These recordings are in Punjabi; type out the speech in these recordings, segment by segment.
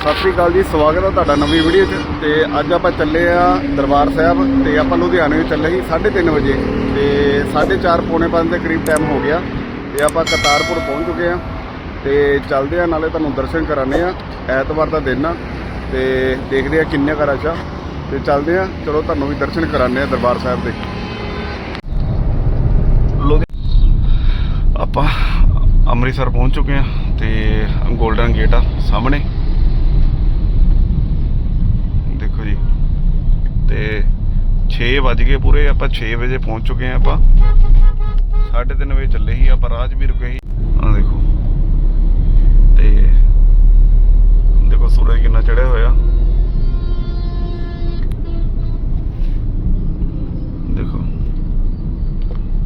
ਸਤਿ ਸ੍ਰੀ ਅਕਾਲ ਜੀ, ਸਵਾਗਤ ਹੈ ਤੁਹਾਡਾ ਨਵੀਂ ਵੀਡੀਓ 'ਚ। ਤੇ ਅੱਜ ਆਪਾਂ ਚੱਲੇ ਆ ਦਰਬਾਰ ਸਾਹਿਬ ਤੇ ਆਪਾਂ ਲੁਧਿਆਣੇ ਚੱਲੇ ਸੀ 3:30 ਵਜੇ। ਤੇ 4:30 ਪੌਣੇ 5 ਦੇ ਕਰੀਬ ਟਾਈਮ ਹੋ ਗਿਆ। ਤੇ ਆਪਾਂ ਕਰਤਾਰਪੁਰ ਪਹੁੰਚ ਚੁੱਕੇ ਆ। ਤੇ ਚੱਲਦੇ ਆ, ਨਾਲੇ ਤੁਹਾਨੂੰ ਦਰਸ਼ਨ ਕਰਾਣੇ ਆ ਐਤਵਾਰ ਦਾ ਦਿਨ ਆ। ਤੇ ਦੇਖਦੇ ਆ ਕਿੰਨੇ ਕਰ 'ਚ ਆ। ਤੇ ਚੱਲਦੇ ਆ, ਚਲੋ ਤੁਹਾਨੂੰ ਵੀ ਦਰਸ਼ਨ ਕਰਾਣੇ ਆ ਦਰਬਾਰ ਸਾਹਿਬ ਦੇ। ਆਪਾਂ ਅੰਮ੍ਰਿਤਸਰ ਪਹੁੰਚ ਚੁੱਕੇ ਆ ਤੇ ਗੋਲਡਨ ਗੇਟ ਆ ਸਾਹਮਣੇ ਦੇਖੋ ਜੀ ਤੇ 6 ਵੱਜ ਗਏ ਪੂਰੇ, ਆਪਾਂ 6 ਵਜੇ ਪਹੁੰਚ ਚੁੱਕੇ ਆ ਆਪਾਂ। 3:30 ਵਜੇ ਚੱਲੇ ਸੀ, ਆਪਾਂ ਰਾਹ ਵੀ ਰੁਕੇ ਸੀ। ਆ ਦੇਖੋ। ਤੇ ਦੇਖੋ ਸੂਰਜ ਕਿੰਨਾ ਚੜਿਆ ਹੋਇਆ। ਦੇਖੋ।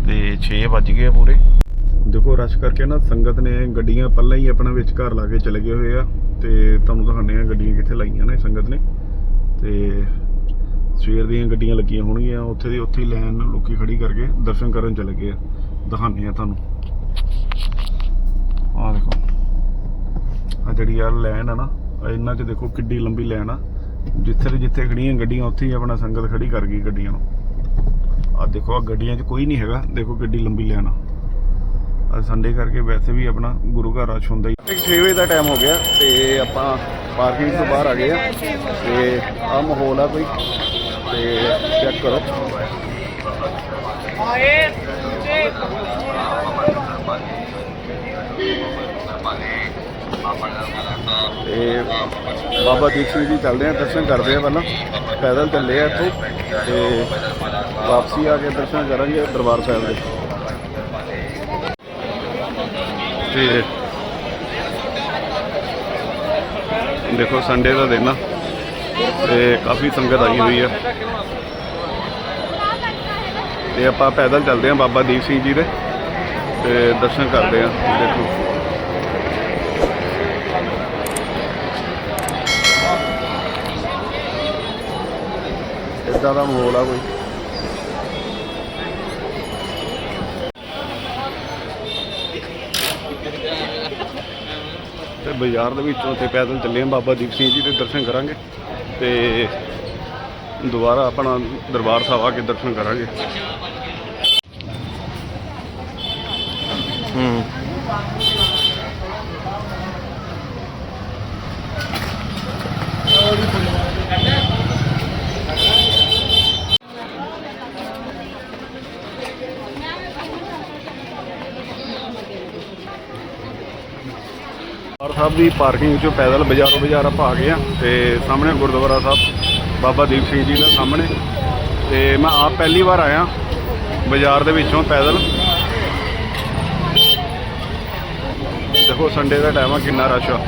ਤੇ 6 ਵੱਜ ਗਏ ਆ ਪੂਰੇ। ਦੇਖੋ, ਰਸ਼ ਕਰਕੇ ਨਾ ਸੰਗਤ ਨੇ ਗੱਡੀਆਂ ਪਹਿਲਾਂ ਹੀ ਆਪਣਾ ਵਿੱਚ ਘਰ ਲਾ ਕੇ ਚਲੇ ਗਏ ਹੋਏ ਆ। ਤੇ ਤੁਹਾਨੂੰ ਦਿਖਾਉਂਦੇ ਆ ਗੱਡੀਆਂ ਕਿੱਥੇ ਲਾਈਆਂ ਨੇ ਸੰਗਤ ਨੇ। ਤੇ ਸਵੇਰ ਦੀਆਂ ਗੱਡੀਆਂ ਲੱਗੀਆਂ ਹੋਣਗੀਆਂ, ਉੱਥੇ ਦੀ ਉੱਥੇ ਹੀ ਲਾਈਨ ਲੋਕੀ ਖੜੀ ਕਰਕੇ ਦਰਸ਼ਨ ਕਰਨ ਚਲੇ ਗਏ ਆ। ਦਿਖਾਉਂਦੇ ਆ ਤੁਹਾਨੂੰ। ਆਹ ਦੇਖੋ। ਆ ਜਿਹੜੀ ਆ ਲਾਈਨ ਆ ਨਾ, ਆਹ ਇਹਨਾਂ 'ਚ ਦੇਖੋ ਕਿੱਡੀ ਲੰਬੀ ਲਾਈਨ ਆ। ਜਿੱਥੇ ਦੇ ਜਿੱਥੇ ਖੜੀਆਂ ਗੱਡੀਆਂ, ਉੱਥੇ ਹੀ ਆਪਣਾ ਸੰਗਤ ਖੜੀ ਕਰ ਗਈ ਗੱਡੀਆਂ ਨੂੰ। ਆ ਦੇਖੋ ਆ ਗੱਡੀਆਂ 'ਚ ਕੋਈ ਨਹੀਂ ਹੈਗਾ। ਦੇਖੋ ਕਿੱਡੀ ਲੰਬੀ ਲਾਈਨ ਆ। ਅੱਜ ਸੰਡੇ ਕਰਕੇ ਵੈਸੇ ਵੀ ਆਪਣਾ ਗੁਰੂ ਘਰ ਰਸ਼ ਹੁੰਦਾ ਹੀ। 6 ਵਜੇ ਦਾ ਟਾਈਮ ਹੋ ਗਿਆ ਤੇ ਆਪਾਂ ਪਾਰਕਿੰਗ ਤੋਂ ਬਾਹਰ ਆ ਗਏ ਆ। ਤੇ ਆ ਮਾਹੌਲ ਆ ਕੋਈ? ਤੇ ਚੈੱਕ ਕਰੋ। ਤੇ ਬਾਬਾ ਦੀਪ ਸਿੰਘ ਜੀ ਚੱਲਦੇ ਆ, ਦਰਸ਼ਨ ਕਰਦੇ ਆ ਪਹਿਲਾਂ। ਪੈਦਲ ਚੱਲੇ ਆ ਇੱਥੋਂ ਤੇ ਵਾਪਸੀ ਆ ਕੇ ਦਰਸ਼ਨ ਕਰਾਂਗੇ ਦਰਬਾਰ ਸਾਹਿਬ ਦੇ। ਤੇ ਦੇਖੋ ਸੰਡੇ ਦਾ ਦਿਨ ਆ। ਤੇ ਕਾਫੀ ਸੰਗਤ ਆਈ ਹੋਈ ਆ। ਤੇ ਆਪਾਂ ਪੈਦਲ ਚੱਲਦੇ ਹਾਂ ਬਾਬਾ ਦੀਪ ਸਿੰਘ ਜੀ ਦੇ। ਤੇ ਦਰਸ਼ਨ ਕਰਦੇ ਹਾਂ, ਦੇਖੋ। ਇਦਾਂ ਦਾ ਮਾਹੌਲ ਆ ਕੋਈ। ਤੇ ਬਾਜ਼ਾਰ ਦੇ ਵਿੱਚੋਂ ਤੇ ਪੈਦਲ ਚੱਲੇ ਆ ਬਾਬਾ ਦੀਪ ਸਿੰਘ ਜੀ ਦੇ ਦਰਸ਼ਨ ਕਰਾਂਗੇ। ਤੇ ਦੁਬਾਰਾ ਆਪਣਾ ਦਰਬਾਰ ਸਾਹਿਬ ਆ ਕੇ ਦਰਸ਼ਨ ਕਰਾਂਗੇ। ਹੂੰ। ਗੁਰਦੁਆਰਾ ਸਾਹਿਬ ਦੀ ਪਾਰਕਿੰਗ ਚੋਂ ਪੈਦਲ ਬਾਜ਼ਾਰੋਂ ਬਾਜ਼ਾਰ ਆਪਾਂ ਆ ਗਏ ਆ ਤੇ ਸਾਹਮਣੇ ਗੁਰਦੁਆਰਾ ਸਾਹਿਬ, ਬਾਬਾ ਦੀਪ ਸਿੰਘ ਜੀ ਦਾ ਸਾਹਮਣੇ। ਤੇ ਮੈਂ ਆਪ ਪਹਿਲੀ ਵਾਰ ਆਇਆ ਬਾਜ਼ਾਰ ਦੇ ਵਿੱਚੋਂ ਪੈਦਲ। ਦੇਖੋ ਸੰਡੇ ਦਾ ਟਾਈਮ ਆ, ਕਿੰਨਾ ਰਸ਼ ਆ।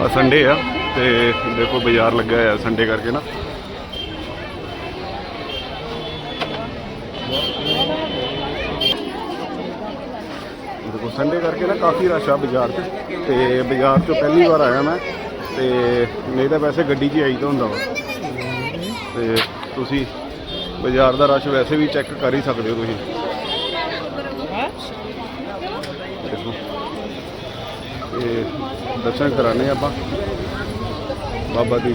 ਆ ਸੰਡੇ ਆ, ਤੇ ਦੇਖੋ ਬਾਜ਼ਾਰ ਲੱਗਾ ਹੋਇਆ ਸੰਡੇ ਕਰਕੇ ਨਾ। ਦੇਖੋ ਸੰਡੇ ਕਰਕੇ ਨਾ ਕਾਫੀ ਰਸ਼ ਆ ਬਾਜ਼ਾਰ 'ਚ ਤੇ ਬਾਜ਼ਾਰ 'ਚੋਂ ਪਹਿਲੀ ਵਾਰ ਆਇਆ ਮੈਂ ਤੇ ਨਹੀਂ ਤਾਂ ਵੈਸੇ ਗੱਡੀ 'ਚ ਹੀ ਆਈ ਤਾਂ ਹੁੰਦਾ ਵਾ। ਤੇ ਤੁਸੀਂ ਬਾਜ਼ਾਰ ਦਾ ਰਸ਼ ਵੈਸੇ ਵੀ ਚੈੱਕ ਕਰ ਹੀ ਸਕਦੇ ਹੋ ਤੁਸੀਂ। ਦੇਖੋ, ਤੇ ਦਰਸ਼ਨ ਕਰਾਣੇ ਆਪਾਂ। ਬਾਬਾ ਦੀ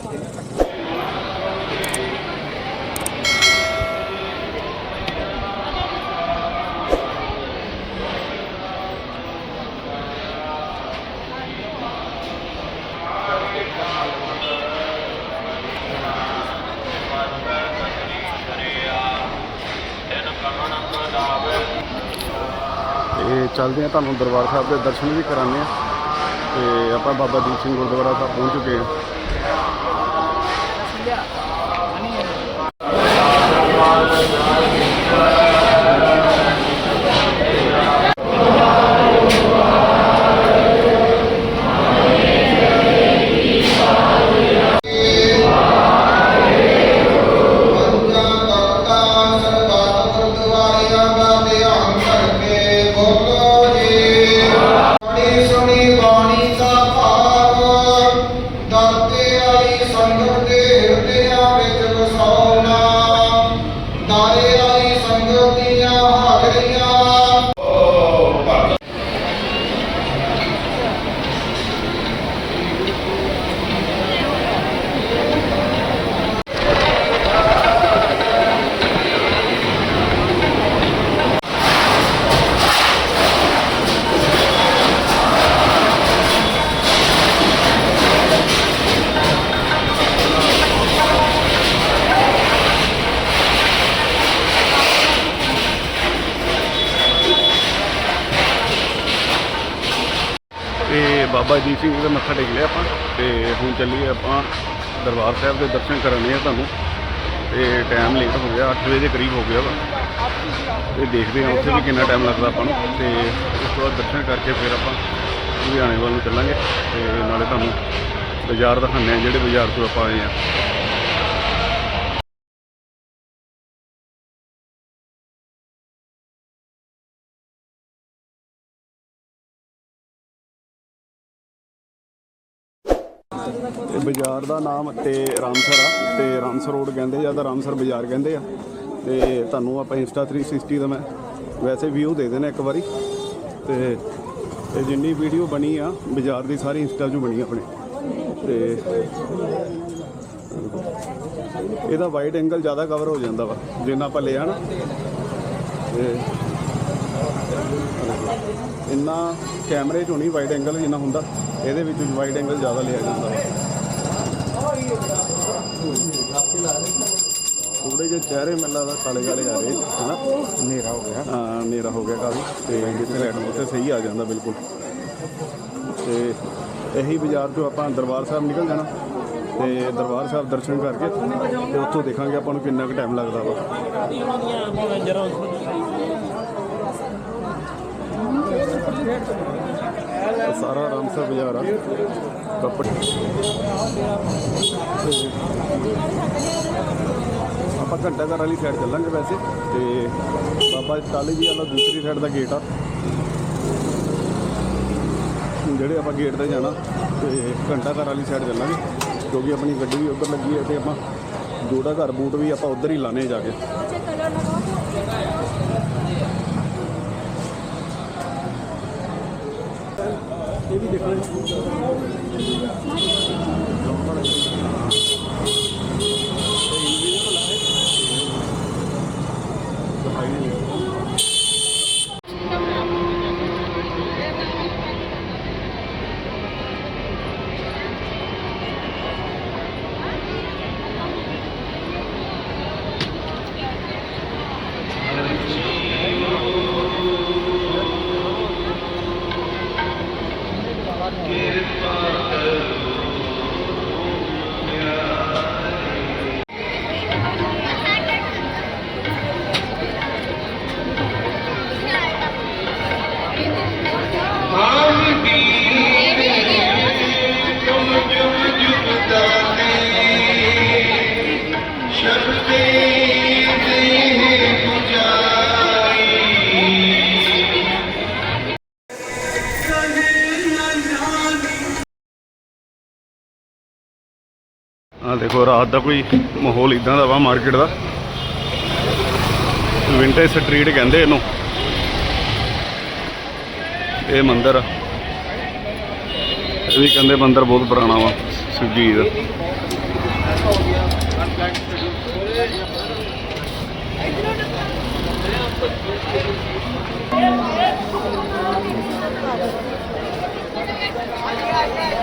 ਤੇ ਚੱਲਦੇ ਆ ਤੁਹਾਨੂੰ ਦਰਬਾਰ ਸਾਹਿਬ ਦੇ ਦਰਸ਼ਨ ਵੀ ਕਰਾਉਂਦੇ ਆ। ਤੇ ਆਪਾਂ ਬਾਬਾ ਦੀਪ ਸਿੰਘ ਗੁਰਦੁਆਰਾ ਸਾਹਿਬ ਪਹੁੰਚ ਚੁੱਕੇ ਆ। ਦਾਤੇ ਆਈ ਸੰਗਤ ਦੇ ਬਾਬਾ ਜੀ ਸਿੰਘ ਜੀ ਦਾ ਮੱਥਾ ਟੇਕ ਲਿਆ ਆਪਾਂ ਤੇ ਹੁਣ ਚੱਲੀਏ ਆਪਾਂ ਦਰਬਾਰ ਸਾਹਿਬ ਦੇ ਦਰਸ਼ਨ ਕਰਨੇ ਆ ਤੁਹਾਨੂੰ। ਤੇ ਟਾਈਮ ਲੇਟ ਹੋ ਗਿਆ 8 ਵਜੇ ਦੇ ਕਰੀਬ ਹੋ ਗਿਆ ਵਾ। ਤੇ ਦੇਖਦੇ ਹਾਂ ਉੱਥੇ ਵੀ ਕਿੰਨਾ ਟਾਈਮ ਲੱਗਦਾ ਆਪਾਂ ਨੂੰ। ਤੇ ਉਸ ਤੋਂ ਬਾਅਦ ਦਰਸ਼ਨ ਕਰਕੇ ਫਿਰ ਆਪਾਂ ਲੁਧਿਆਣੇ ਵੱਲ ਨੂੰ ਚੱਲਾਂਗੇ। ਤੇ ਨਾਲੇ ਤੁਹਾਨੂੰ ਬਾਜ਼ਾਰ ਦਿਖਾਉਂਦੇ ਆ ਜਿਹੜੇ ਬਾਜ਼ਾਰ ਤੋਂ ਆਪਾਂ ਆਏ ਆ ਬਾਜ਼ਾਰ ਦਾ ਨਾਮ ਤੇ ਰਾਮਸਰ ਆ, ਤੇ ਰਾਮਸਰ ਰੋਡ ਕਹਿੰਦੇ ਜਾਂ ਤਾਂ ਰਾਮਸਰ ਬਾਜ਼ਾਰ ਕਹਿੰਦੇ ਆ। ਤੇ ਤੁਹਾਨੂੰ ਆਪਾਂ ਇੰਸਟਾ 360 ਦਾ ਮੈਂ ਵੈਸੇ ਵਿਊ ਦੇ ਦੇਣਾ ਇੱਕ ਵਾਰੀ। ਤੇ ਤੇ ਜਿੰਨੀ ਵੀਡੀਓ ਬਣੀ ਆ, ਬਾਜ਼ਾਰ ਦੀ ਸਾਰੀ ਇੰਸਟਾ 'ਚੋਂ ਬਣੀ ਆਪਣੇ। ਤੇ ਇਹਦਾ ਵਾਈਡ ਐਂਗਲ ਜ਼ਿਆਦਾ ਕਵਰ ਹੋ ਜਾਂਦਾ ਵਾ, ਜਿੰਨਾ ਆਪਾਂ ਲਿਆ ਨਾ। ਤੇ ਇੰਨਾ ਕੈਮਰੇ 'ਚ ਨਹੀਂ ਵਾਈਡ ਐਂਗਲ ਜਿੰਨਾ ਹੁੰਦਾ, ਇਹਦੇ ਵਿੱਚ ਵਾਈਡ ਐਂਗਲ ਜ਼ਿਆਦਾ ਲਿਆ ਜਾਂਦਾ ਵਾ। ਥੋੜੇ ਜਿਹੇ ਚਿਹਰੇ ਮੈਨੂੰ ਲੱਗਦਾ ਕਾਲੇ ਕਾਲੇ ਆ ਰਹੇ ਹਨਾ? ਹਨੇਰਾ ਹੋ ਗਿਆ। ਹਾਂ ਹਨੇਰਾ ਹੋ ਗਿਆ ਕਾਫੀ ਤੇ ਜਿੱਥੇ ਲਾਈਟ ਉੱਥੇ ਸਹੀ ਆ ਜਾਂਦਾ ਬਿਲਕੁਲ। ਤੇ ਇਹੀ ਬਾਜ਼ਾਰ ਤੋਂ ਆਪਾਂ ਦਰਬਾਰ ਸਾਹਿਬ ਨਿਕਲ ਜਾਣਾ ਤੇ ਦਰਬਾਰ ਸਾਹਿਬ ਦਰਸ਼ਨ ਕਰਕੇ ਤੇ ਉੱਥੋਂ ਦੇਖਾਂਗੇ ਆਪਾਂ ਨੂੰ ਕਿੰਨਾ ਕੁ ਟਾਈਮ ਲੱਗਦਾ ਵਾ। ਸਾਰਾ ਰਾਮਸਰ ਬਾਜ਼ਾਰ ਆ ਕੱਪੜੇ। ਆਪਾਂ ਘੰਟਾ ਘਰ ਵਾਲੀ ਸਾਈਡ ਚੱਲਾਂਗੇ ਵੈਸੇ ਤੇ ਬਾਬਾ ਟਾਲੀ ਜੀ ਵਾਲਾ ਦੂਸਰੀ ਸਾਈਡ ਦਾ ਗੇਟ ਆ। ਜਿਹੜੇ ਆਪਾਂ ਗੇਟ ਤੇ ਜਾਣਾ ਤੇ ਘੰਟਾ ਘਰ ਵਾਲੀ ਸਾਈਡ ਚੱਲਾਂਗੇ, ਕਿਉਂਕਿ ਆਪਣੀ ਗੱਡੀ ਵੀ ਉੱਧਰ ਲੱਗੀ ਹੈ ਤੇ ਆਪਾਂ ਜੋੜਾ ਘਰ ਬੂਟ ਵੀ ਆਪਾਂ ਉੱਧਰ ਹੀ ਲਾਣੇ ਜਾ ਕੇ। ਇਹ ਵੀ ਦੇਖ। ਲੈ ਰਾਤ ਦਾ ਕੋਈ ਮਾਹੌਲ ਇਦਾਂ ਦਾ ਵਾ ਮਾਰਕੀਟ ਦਾ। ਵਿੰਟੇਜ ਸਟਰੀਟ ਕਹਿੰਦੇ ਇਹਨੂੰ। ਇਹ ਮੰਦਿਰ ਆ। ਇਹ ਵੀ ਕਹਿੰਦੇ ਮੰਦਿਰ ਬਹੁਤ ਪੁਰਾਣਾ ਵਾ ਸਿੱਧੀ ਦਾ ਹੁਣ ਦਾ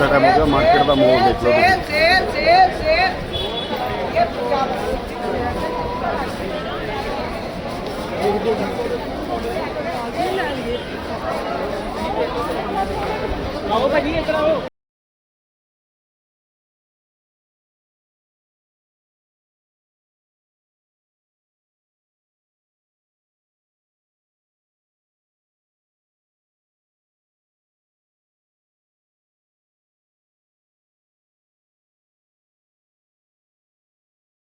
ਟਾਈਮ ਹੋ ਗਿਆ ਮਾਰਕੀਟ ਦਾ ਮਾਹੌਲ ਦੇਖ ਲਓ ਤੁਸੀਂ। ਆਓ ਭਾਜੀ ਇੱਧਰ ਆਓ